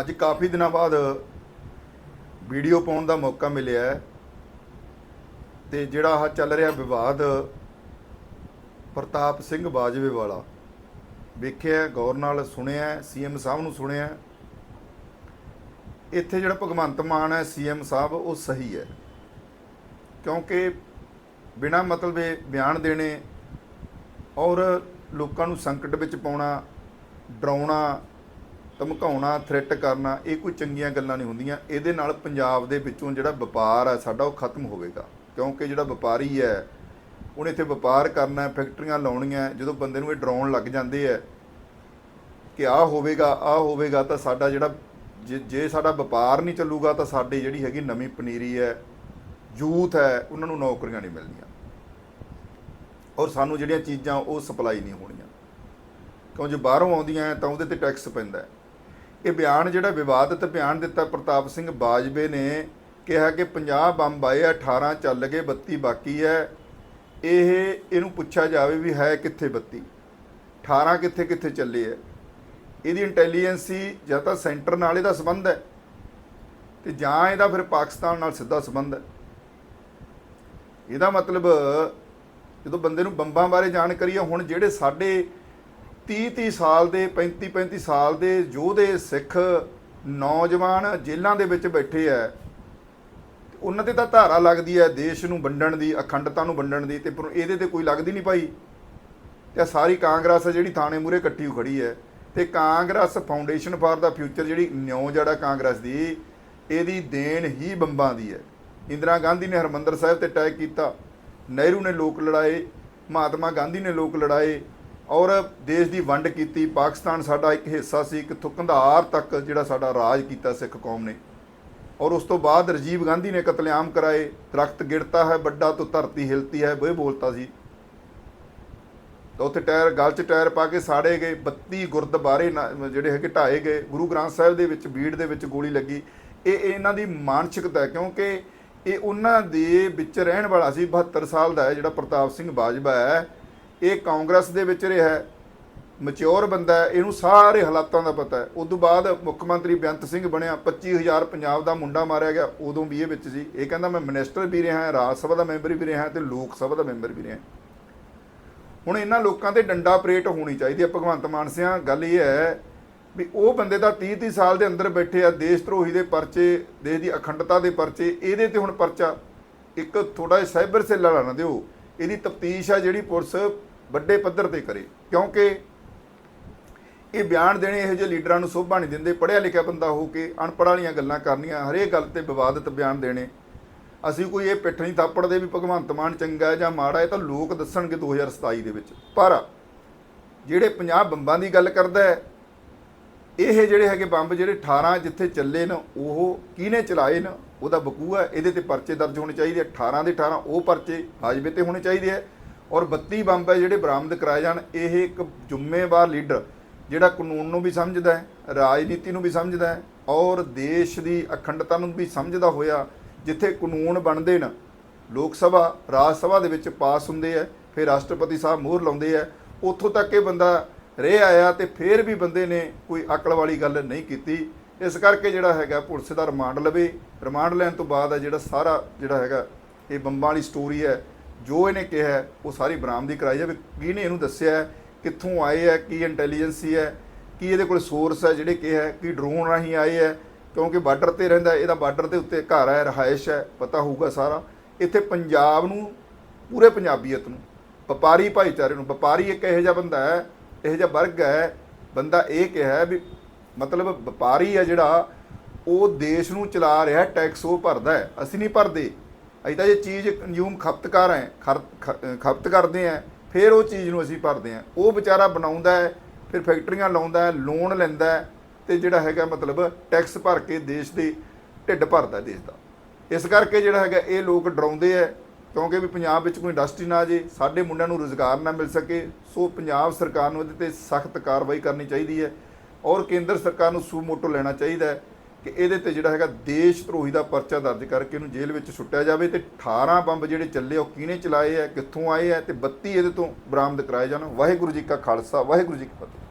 ਅੱਜ ਕਾਫੀ ਦਿਨਾਂ ਬਾਅਦ ਵੀਡੀਓ ਪਾਉਣ ਦਾ ਮੌਕਾ ਮਿਲਿਆ ਹੈ ਤੇ ਜਿਹੜਾ ਆਹ ਚੱਲ ਰਿਹਾ ਵਿਵਾਦ ਪ੍ਰਤਾਪ ਸਿੰਘ ਬਾਜਵੇ ਵਾਲਾ, ਵੇਖਿਆ ਗੌਰ ਨਾਲ ਸੁਣਿਆ ਸੀਐਮ ਸਾਹਿਬ ਨੂੰ ਸੁਣਿਆ ਇੱਥੇ ਜਿਹੜਾ ਭਗਵੰਤ ਮਾਨ ਹੈ ਸੀਐਮ ਸਾਹਿਬ, ਉਹ ਸਹੀ ਹੈ। ਕਿਉਂਕਿ ਬਿਨਾ ਇਹ ਬਿਆਨ ਦੇਣੇ ਔਰ ਲੋਕਾਂ ਨੂੰ ਸੰਕਟ ਵਿੱਚ ਪਾਉਣਾ, ਡਰਾਉਣਾ ਧਮਕਾਉਣਾ ਥ੍ਰੈਟ ਕਰਨਾ, ਇਹ ਕੋਈ ਚੰਗੀਆਂ ਗੱਲਾਂ ਨਹੀਂ ਹੁੰਦੀਆਂ। ਇਹਦੇ ਨਾਲ ਪੰਜਾਬ ਦੇ ਵਿੱਚੋਂ ਜਿਹੜਾ ਵਪਾਰ ਹੈ ਸਾਡਾ ਉਹ ਖਤਮ ਹੋਵੇਗਾ। ਕਿਉਂਕਿ ਜਿਹੜਾ ਵਪਾਰੀ ਹੈ, ਉਹਨੇ ਇੱਥੇ ਵਪਾਰ ਕਰਨਾ ਫੈਕਟਰੀਆਂ ਲਾਉਣੀਆਂ ਜਦੋਂ ਬੰਦੇ ਨੂੰ ਇਹ ਡਰਾਉਣ ਲੱਗ ਜਾਂਦੇ ਹੈ ਕਿ ਆਹ ਹੋਵੇਗਾ ਆਹ ਹੋਵੇਗਾ, ਤਾਂ ਸਾਡਾ ਜਿਹੜਾ ਜੇ- ਜੇ ਸਾਡਾ ਵਪਾਰ ਨਹੀਂ ਚੱਲੂਗਾ, ਤਾਂ ਸਾਡੀ ਜਿਹੜੀ ਹੈਗੀ ਨਵੀਂ ਪਨੀਰੀ ਹੈ ਯੂਥ ਹੈ, ਉਹਨਾਂ ਨੂੰ ਨੌਕਰੀਆਂ ਨਹੀਂ ਮਿਲਣੀਆਂ। ਔਰ ਸਾਨੂੰ ਜਿਹੜੀਆਂ ਚੀਜ਼ਾਂ ਉਹ ਸਪਲਾਈ ਨਹੀਂ ਹੋਣੀਆਂ। ਕਿਉਂ ਜੇ ਬਾਹਰੋਂ ਆਉਂਦੀਆਂ ਹੈ, ਤਾਂ ਉਹਦੇ ਤੇ ਟੈਕਸ ਪੈਂਦਾ ਹੈ। ਇਹ ਬਿਆਨ ਜਿਹੜਾ ਵਿਵਾਦਿਤ ਬਿਆਨ ਦਿੱਤਾ ਪ੍ਰਤਾਪ ਸਿੰਘ ਬਾਜਵੇ ਨੇ ਕਿਹਾ ਕਿ 50 ਬੰਬ ਆਏ ਆ, 18 ਚੱਲ ਗਏ 32 ਬਾਕੀ ਹੈ। ਇਹ ਇਹਨੂੰ ਪੁੱਛਿਆ ਜਾਵੇ ਵੀ ਹੈ ਕਿੱਥੇ 32 18 ਕਿੱਥੇ ਕਿੱਥੇ ਚੱਲੇ ਹੈ ਇਹਦੀ ਇੰਟੈਲੀਜੈਂਸੀ ਜਾਂ ਤਾਂ ਸੈਂਟਰ ਨਾਲ ਇਹਦਾ ਸੰਬੰਧ ਹੈ ਤੇ ਜਾਂ ਇਹਦਾ ਫਿਰ ਪਾਕਿਸਤਾਨ ਨਾਲ ਸਿੱਧਾ ਸੰਬੰਧ ਹੈ। ਇਹਦਾ ਮਤਲਬ ਜਦੋਂ ਬੰਦੇ ਨੂੰ ਬੰਬਾਂ ਬਾਰੇ ਜਾਣਕਾਰੀ ਹੈ ਹੁਣ ਜਿਹੜੇ ਸਾਡੇ 30 30 ਸਾਲ ਦੇ 35 35 ਸਾਲ ਦੇ ਯੋਧੇ ਸਿੱਖ ਨੌਜਵਾਨ ਜੇਲ੍ਹਾਂ ਦੇ ਵਿੱਚ ਬੈਠੇ ਐ। ਉਹਨਾਂ ਤੇ ਤਾਂ ਧਾਰਾ ਲੱਗਦੀ ਹੈ ਦੇਸ਼ ਨੂੰ ਵੰਡਣ ਦੀ, ਅਖੰਡਤਾ ਨੂੰ ਵੰਡਣ ਦੀ ਤੇ ਪਰ ਇਹਦੇ ਤੇ ਕੋਈ ਲੱਗਦੀ ਨਹੀਂ ਭਾਈ। ਤੇ ਸਾਰੀ ਕਾਂਗਰਸ ਜਿਹੜੀ ਥਾਣੇ ਮੂਰੇ ਇਕੱਠੀ ਹੋ ਖੜੀ ਹੈ ਤੇ Congress foundation for the future ਜਿਹੜੀ ਨਿਉ ਜੜਾ ਕਾਂਗਰਸ ਦੀ, ਇਹਦੀ ਦੇਣ ਹੀ ਬੰਬਾਂ ਦੀ ਹੈ ਇੰਦਰਾ ਗਾਂਧੀ ਨੇ ਹਰਮੰਦਰ ਸਾਹਿਬ ਤੇ ਅਟੈਕ ਕੀਤਾ, ਨਹਿਰੂ ਨੇ ਲੋਕ ਲੜਾਏ, ਮਹਾਤਮਾ ਗਾਂਧੀ ਨੇ ਲੋਕ ਲੜਾਏ ਔਰ ਦੇਸ਼ ਦੀ ਵੰਡ ਕੀਤੀ, ਪਾਕਿਸਤਾਨ ਸਾਡਾ ਇੱਕ ਹਿੱਸਾ ਸੀ ਕਿੱਥੋਂ ਕੰਧਾਰ ਤੱਕ ਜਿਹੜਾ ਸਾਡਾ ਰਾਜ ਕੀਤਾ ਸਿੱਖ ਕੌਮ ਨੇ। ਔਰ ਉਸ ਤੋਂ ਬਾਅਦ ਰਾਜੀਵ ਗਾਂਧੀ ਨੇ ਕਤਲੇਆਮ ਕਰਾਏ, ਦਰਖਤ ਗਿਰਤਾ ਹੈ, ਵੱਡਾ ਤੋਂ ਧਰਤੀ ਹਿਲਤੀ ਹੈ ਉਹ ਬੋਲਤਾ ਸੀ। ਤਾਂ ਉੱਥੇ ਟਾਇਰ, ਗਲ 'ਚ ਟਾਇਰ ਪਾ ਕੇ ਸਾੜੇ ਗਏ 32 ਗੁਰਦੁਆਰੇ ਨਾ- ਜਿਹੜੇ ਹੈਗੇ ਢਾਏ ਗਏ, ਗੁਰੂ ਗ੍ਰੰਥ ਸਾਹਿਬ ਦੇ ਵਿੱਚ ਬੀੜ ਦੇ ਵਿੱਚ ਗੋਲੀ ਲੱਗੀ। ਇਹ ਇਹਨਾਂ ਦੀ ਮਾਨਸਿਕਤਾ ਹੈ, ਕਿਉਂਕਿ ਇਹ ਉਹਨਾਂ ਦੇ ਵਿੱਚ ਰਹਿਣ ਵਾਲਾ ਸੀ 72 ਸਾਲ ਦਾ ਜਿਹੜਾ ਪ੍ਰਤਾਪ ਸਿੰਘ ਬਾਜਵਾ ਹੈ। ਇਹ ਕਾਂਗਰਸ ਦੇ ਵਿੱਚ ਰਿਹਾ ਹੈ ਮੈਚੁਰ ਬੰਦਾ ਹੈ, ਇਹਨੂੰ ਸਾਰੇ ਹਾਲਾਤਾਂ ਦਾ ਪਤਾ ਹੈ। ਉਸ ਤੋਂ ਬਾਅਦ ਮੁੱਖ ਮੰਤਰੀ ਬੇਅੰਤ ਸਿੰਘ ਬਣਿਆ 25000 ਪੰਜਾਬ ਦਾ ਮੁੰਡਾ ਮਾਰਿਆ ਗਿਆ, ਉਦੋਂ ਵੀ ਇਹ ਵਿੱਚ ਸੀ। ਇਹ ਕਹਿੰਦਾ ਮੈਂ ਮਿਨਿਸਟਰ ਵੀ ਰਿਹਾ ਰਾਜ ਸਭਾ ਦਾ ਮੈਂਬਰ ਵੀ ਰਿਹਾ ਤੇ ਲੋਕ ਸਭਾ ਦਾ ਮੈਂਬਰ ਵੀ ਰਿਹਾ ਹੁਣ ਇਹਨਾਂ ਲੋਕਾਂ ਤੇ ਡੰਡਾ ਆਪਰੇਟ ਹੋਣੀ ਚਾਹੀਦੀ ਹੈ, ਭਗਵੰਤ ਮਾਨ ਸਿਆ, ਗੱਲ ਇਹ ਹੈ ਵੀ ਉਹ ਬੰਦੇ ਤਾਂ 30 30 ਸਾਲ ਦੇ ਅੰਦਰ ਬੈਠੇ ਆ, ਦੇਸ਼ ਧਰੋਹੀ ਦੇ ਪਰਚੇ, ਦੇਸ਼ ਦੀ ਅਖੰਡਤਾ ਦੇ ਪਰਚੇ, ਇਹਦੇ ਤੇ ਹੁਣ ਪਰਚਾ। ਇੱਕ ਥੋੜਾ ਜਿਹਾ ਸਾਈਬਰ ਸੈੱਲ ਵਾਲਾ ਨਾ ਦਿਓ, ਇਹਦੀ ਤਫਤੀਸ਼ ਆ ਜਿਹੜੀ ਪੁਲਿਸ ਵੱਡੇ ਪੱਧਰ ਤੇ ਕਰੇ, ਕਿਉਂਕਿ ਇਹ ਬਿਆਨ ਦੇਣੇ ਇਹੋ ਜਿਹੇ ਲੀਡਰਾਂ ਨੂੰ ਸੋਭਾ ਨਹੀਂ ਦਿੰਦੇ, ਪੜ੍ਹਿਆ ਲਿਖਿਆ ਬੰਦਾ ਹੋ ਕੇ ਅਨਪੜ੍ਹ ਵਾਲੀਆਂ ਗੱਲਾਂ ਕਰਨੀਆਂ, ਹਰੇਕ ਗੱਲ ਤੇ ਵਿਵਾਦਿਤ ਬਿਆਨ ਦੇਣੇ। ਅਸੀਂ ਕੋਈ ਇਹ ਪਿੱਠ ਨਹੀਂ ਥਾਪੜਦੇ ਵੀ ਭਗਵੰਤ ਮਾਨ ਚੰਗਾ ਜਾਂ ਮਾੜਾ ਹੈ ਤਾਂ ਲੋਕ ਦੱਸਣਗੇ 2027 ਦੇ ਵਿੱਚ। ਪਰ ਜਿਹੜੇ 50 ਬੰਬਾਂ ਦੀ ਗੱਲ ਕਰਦਾ ਹੈ, ਇਹ ਜਿਹੜੇ ਹੈਗੇ ਬੰਬ ਜਿਹੜੇ 18 ਜਿੱਥੇ ਚੱਲੇ ਨੇ, ਉਹ ਕਿਹਨੇ ਚਲਾਏ ਨੇ? ਉਹਦਾ ਬਕੂ ਹੈ ਇਹਦੇ ਤੇ ਪਰਚੇ ਦਰਜ ਹੋਣੇ ਚਾਹੀਦੇ ਆ। 18 ਦੇ 18 ਉਹ ਪਰਚੇ ਹਾਜਵੇ ਤੇ ਹੋਣੇ ਚਾਹੀਦੇ ਆ। ਔਰ 32 ਬੰਬ ਹੈ ਜਿਹੜੇ ਬਰਾਮਦ ਕਰਾਏ ਜਾਣ, ਇਹ ਇੱਕ ਜ਼ਿੰਮੇਵਾਰ ਲੀਡਰ ਜਿਹੜਾ ਕਾਨੂੰਨ ਨੂੰ ਵੀ ਸਮਝਦਾ ਹੈ, ਰਾਜਨੀਤੀ ਨੂੰ ਵੀ ਸਮਝਦਾ ਹੈ ਔਰ ਦੇਸ਼ ਦੀ ਅਖੰਡਤਾ ਨੂੰ ਵੀ ਸਮਝਦਾ ਹੋਇਆ ਜਿੱਥੇ ਕਾਨੂੰਨ ਬਣਦੇ ਨੇ, ਲੋਕ ਸਭਾ, ਰਾਜ ਸਭਾ ਦੇ ਵਿੱਚ ਪਾਸ ਹੁੰਦੇ ਆ ਫਿਰ ਰਾਸ਼ਟਰਪਤੀ ਸਾਹਿਬ ਮੋਹਰ ਲਾਉਂਦੇ ਆ ਉੱਥੋਂ ਤੱਕ ਇਹ ਬੰਦਾ ਰਹਿ ਆਇਆ ਤੇ ਫਿਰ ਵੀ ਬੰਦੇ ਨੇ ਕੋਈ ਅਕਲ ਵਾਲੀ ਗੱਲ ਨਹੀਂ ਕੀਤੀ। ਇਸ ਕਰਕੇ ਜਿਹੜਾ ਹੈਗਾ ਪੁਲਿਸ ਦਾ ਰਿਮਾਂਡ ਲਵੇ, ਰਿਮਾਂਡ ਲੈਣ ਤੋਂ ਬਾਅਦ ਹੈ ਜਿਹੜਾ ਸਾਰਾ ਜਿਹੜਾ ਹੈਗਾ ਇਹ ਬੰਬਾਂ ਵਾਲੀ ਸਟੋਰੀ ਹੈ ਜੋ ਇਹਨੇ ਕਿਹਾ ਉਹ ਸਾਰੀ ਬਰਾਮਦੀ ਕਰਾਈ ਜਾਵੇ। ਕਿਹਨੇ ਇਹਨੂੰ ਦੱਸਿਆ ਕਿੱਥੋਂ ਆਏ ਹੈ? ਕੀ ਇੰਟੈਲੀਜੈਂਸੀ ਹੈ? ਕੀ ਇਹਦੇ ਕੋਲ ਸੋਰਸ ਹੈ ਜਿਹੜੇ ਕਿਹਾ ਕਿ ਡਰੋਨ ਰਾਹੀਂ ਆਏ ਹੈ? ਕਿਉਂਕਿ ਬਾਰਡਰ ਤੇ ਰਹਿੰਦਾ ਇਹਦਾ ਬਾਰਡਰ ਦੇ ਉੱਤੇ ਘਰ ਹੈ, ਰਹਾਇਸ਼ ਹੈ, ਪਤਾ ਹੋਊਗਾ ਸਾਰਾ। ਇੱਥੇ ਪੰਜਾਬ ਨੂੰ, ਪੂਰੇ ਪੰਜਾਬੀਅਤ ਨੂੰ, ਵਪਾਰੀ ਭਾਈਚਾਰੇ ਨੂੰ, ਵਪਾਰੀ ਇੱਕ ਇਹੋ ਜਿਹਾ ਬੰਦਾ ਹੈ, ਇਹੋ ਜਿਹਾ ਵਰਗ ਹੈ, ਬੰਦਾ ਇਹ ਕਿਹਾ ਵੀ ਮਤਲਬ ਵਪਾਰੀ ਹੈ ਜਿਹੜਾ, ਉਹ ਦੇਸ਼ ਨੂੰ ਚਲਾ ਰਿਹਾ ਟੈਕਸ ਉਹ ਭਰਦਾ ਹੈ। ਅਸੀਂ ਨਹੀਂ ਭਰਦੇ। ਅਸੀਂ ਤਾਂ ਇਹ ਚੀਜ਼ ਕੰਜ਼ਿਊਮ ਖਪਤਕਾਰ ਹੈ, ਖਰ- ਖ- ਖਪਤ ਕਰਦੇ ਆ ਫਿਰ ਉਹ ਚੀਜ਼ ਨੂੰ ਅਸੀਂ ਭਰਦੇ ਆ ਉਹ ਵਿਚਾਰਾ ਬਣਾਉਂਦਾ ਹੈ, ਫਿਰ ਫੈਕਟਰੀਆਂ ਲਾਉਂਦਾ ਹੈ, ਲੋਨ ਲੈਂਦਾ ਹੈ ਤੇ ਜਿਹੜਾ ਹੈਗਾ ਮਤਲਬ ਟੈਕਸ ਭਰ ਕੇ ਦੇਸ਼ ਦੇ ਢਿੱਡ ਭਰਦਾ ਦੇਸ਼ ਦਾ। ਇਸ ਕਰਕੇ ਜਿਹੜਾ ਹੈਗਾ ਇਹ ਲੋਕ ਡਰਾਉਂਦੇ ਆ ਕਿਉਂਕਿ ਵੀ ਪੰਜਾਬ ਵਿੱਚ ਕੋਈ ਇੰਡਸਟਰੀ ਨਾ ਆ ਜੇ, ਸਾਡੇ ਮੁੰਡਿਆਂ ਨੂੰ ਰੋਜ਼ਗਾਰ ਨਾ ਮਿਲ ਸਕੇ, ਸੋ ਪੰਜਾਬ ਸਰਕਾਰ ਨੂੰ ਇਹਦੇ ਤੇ ਸਖਤ ਕਾਰਵਾਈ ਕਰਨੀ ਚਾਹੀਦੀ ਹੈ ਔਰ ਕੇਂਦਰ ਸਰਕਾਰ ਨੂੰ ਸੂ ਮੋਟੋ ਲੈਣਾ ਚਾਹੀਦਾ ਹੈ। ਕਿ ਇਹਦੇ ਤੇ ਜਿਹੜਾ ਹੈਗਾ ਦੇਸ਼ ਧਰੋਹੀ ਦਾ ਪਰਚਾ ਦਰਜ ਕਰਕੇ ਇਹਨੂੰ ਜੇਲ੍ਹ ਵਿੱਚ ਸੁੱਟਿਆ ਜਾਵੇ ਤੇ 18 ਬੰਬ ਜਿਹੜੇ ਚੱਲੇ ਉਹ ਕਿਹਨੇ ਚਲਾਏ ਆ, ਕਿੱਥੋਂ ਆਏ ਆ ਤੇ 32 ਇਹਦੇ ਤੋਂ ਬਰਾਮਦ ਕਰਾਏ ਜਾਣ। ਵਾਹਿਗੁਰੂ ਜੀ ਕਾ ਖਾਲਸਾ, ਵਾਹਿਗੁਰੂ ਜੀ ਕੀ ਫਤਿਹ।